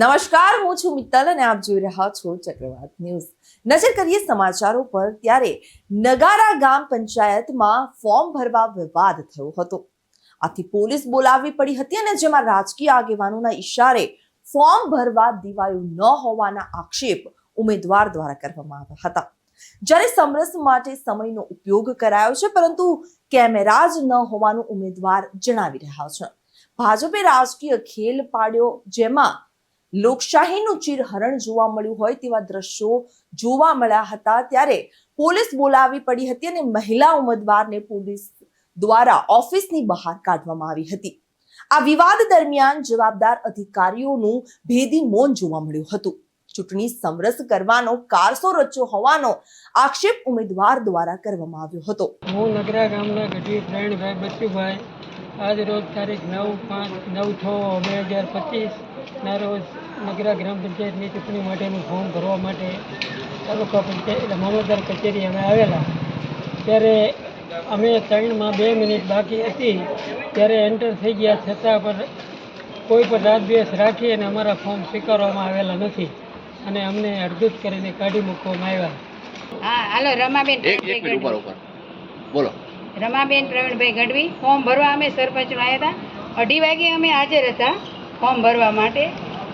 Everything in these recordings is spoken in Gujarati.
નમસ્કાર, હું છું મિત્તલ અને આપ જોઈ રહ્યા છો ચક્રવાત ન્યૂઝ. નજર કરીએ સમાચારો પર, ત્યારે નગારા ગામ પંચાયતમાં ફોર્મ ભરવા વિવાદ થયો હતો. આથી પોલીસ બોલાવવી પડી હતી અને જેમાં રાજકીય આગેવાનોના ઈશારે ફોર્મ ભરવા દિવાયું ન હોવાના આક્ષેપ ઉમેદવાર દ્વારા કરવામાં આવ્યા હતા. જ્યારે સમરસ માટે સમયનો ઉપયોગ કરાયો છે, પરંતુ કેમેરા જ ન હોવાનું ઉમેદવાર જણાવી રહ્યા છે. ભાજપે રાજકીય ખેલ પાડ્યો, જેમાં લોકશાહીનું ચીરહરણ જોવા મળ્યું હોય તેવા દ્રશ્યો જોવા મળ્યા હતા ત્યારે પોલીસ બોલાવી પડી હતી અને મહિલા ઉમેદવારને પોલીસ દ્વારા ઓફિસની બહાર કાઢવામાં આવી હતી. આ વિવાદ દરમિયાન જવાબદાર અધિકારીઓનું ભેદી મૌન જોવા મળ્યું હતું. ચૂંટણી સમરસ કરવાનો, કારસો રચ્યો હોવાનો આક્ષેપ ઉમેદવાર દ્વારા કરવામાં આવ્યો હતો. હું નગરા ગામના ગઢવી પ્રવીણભાઈ બચ્ચુભાઈ આજ રોજ તારીખ નવ પાંચ નવ છ બે હજાર પચીસના રોજ નગરા ગ્રામ પંચાયતની ચૂંટણી માટેનું ફોર્મ ભરવા માટે તાલુકા પંચાયત એટલે મામલતદાર કચેરી અમે આવેલા. ત્યારે અમે ત્રણમાં બે મિનિટ બાકી હતી. ત્યારે એન્ટર થઈ ગયા છતાં પણ કોઈ પણ રાત દિવસ રાખી અને અમારા ફોર્મ સ્વીકારવામાં આવેલા નથી. અને અમને અડધૂત કરીને કાઢી મૂકવામાં આવ્યા. હા હાલો રમાબેન એક એક મિનિટ ઉપર ઉપર બોલો. રમાબેન, પ્રવીણભાઈ ગઢવી, ફોર્મ ભરવા અમે સરપંચમાં આવ્યા હતા. અઢી વાગે અમે હાજર હતા ફોર્મ ભરવા માટે.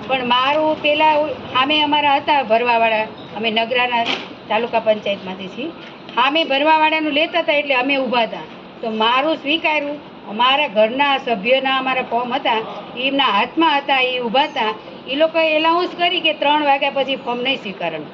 પણ મારું પહેલાં સામે અમારા હતા ભરવાવાળા. અમે નગરાના તાલુકા પંચાયતમાંથી છીએ. સામે ભરવાવાળાનું લેતા હતા એટલે અમે ઊભા હતા. તો મારું સ્વીકાર્યું. અમારા ઘરના સભ્યના અમારા ફોર્મ હતા, એમના હાથમાં હતા, એ ઊભા હતા. એ લોકોએ એલાઉન્સ કરી કે ત્રણ વાગ્યા પછી ફોર્મ નહીં સ્વીકારવાનું.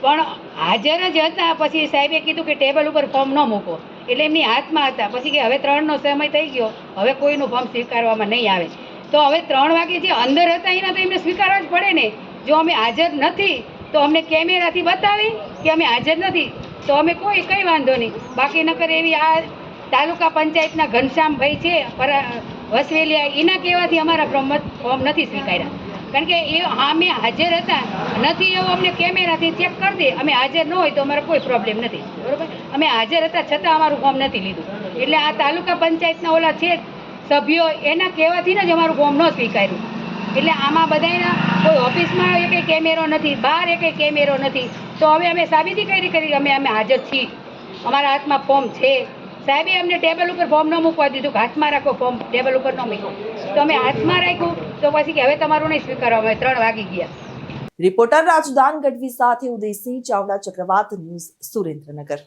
પણ હાજર જ હતા. પછી સાહેબે કીધું કે ટેબલ ઉપર ફોર્મ ન મૂકો. એટલે એમની હાથમાં હતા. પછી કે હવે ત્રણનો સમય થઈ ગયો. હવે કોઈનું ફોર્મ સ્વીકારવામાં નહીં આવે. તો હવે ત્રણ વાગે જે અંદર હતા એના તો એમને સ્વીકારવા જ પડે ને. જો અમે હાજર નથી, તો અમને કેમેરાથી બતાવી કે અમે હાજર નથી, તો અમે કોઈ, કંઈ વાંધો નહીં. બાકી નકર એવી આ તાલુકા પંચાયતના ઘનશ્યામભાઈ છે વસવેલિયા, એના કહેવાથી અમારા ફોર્મ નથી સ્વીકાર્યા. કારણ કે એ અમે હાજર હતા, નથી એવું અમને કેમેરાથી ચેક કરી દે. અમે હાજર ન હોય તો અમારે કોઈ પ્રોબ્લેમ નથી. બરોબર? અમે હાજર હતા છતાં અમારું ફોર્મ નથી લીધું. એટલે આ તાલુકા પંચાયતના ઓલા છે સભ્યો, એના કહેવાથી જ અમારું ફોર્મ ન સ્વીકાર્યું. એટલે આમાં બધાના કોઈ ઓફિસમાં એકે કેમેરો નથી, બહાર એકે કેમેરો નથી. તો હવે અમે સાબિતી કરી કરી અમે અમે હાજર છીએ. અમારા હાથમાં ફોર્મ છે. સાહેબે અમને ટેબલ ઉપર ફોર્મ ન મૂકવા દીધું હાથમાં રાખો ફોર્મ ટેબલ ઉપર ન મૂકો. તો અમે હાથમાં રાખ્યું. તો પછી હવે તમારું નહીં સ્વીકારવામાં ત્રણ વાગી ગયા. રિપોર્ટર રાજદાન ગઢવી સાથે ઉદયસિંહ ચાવડા ચક્રવાત ન્યૂઝ સુરેન્દ્રનગર.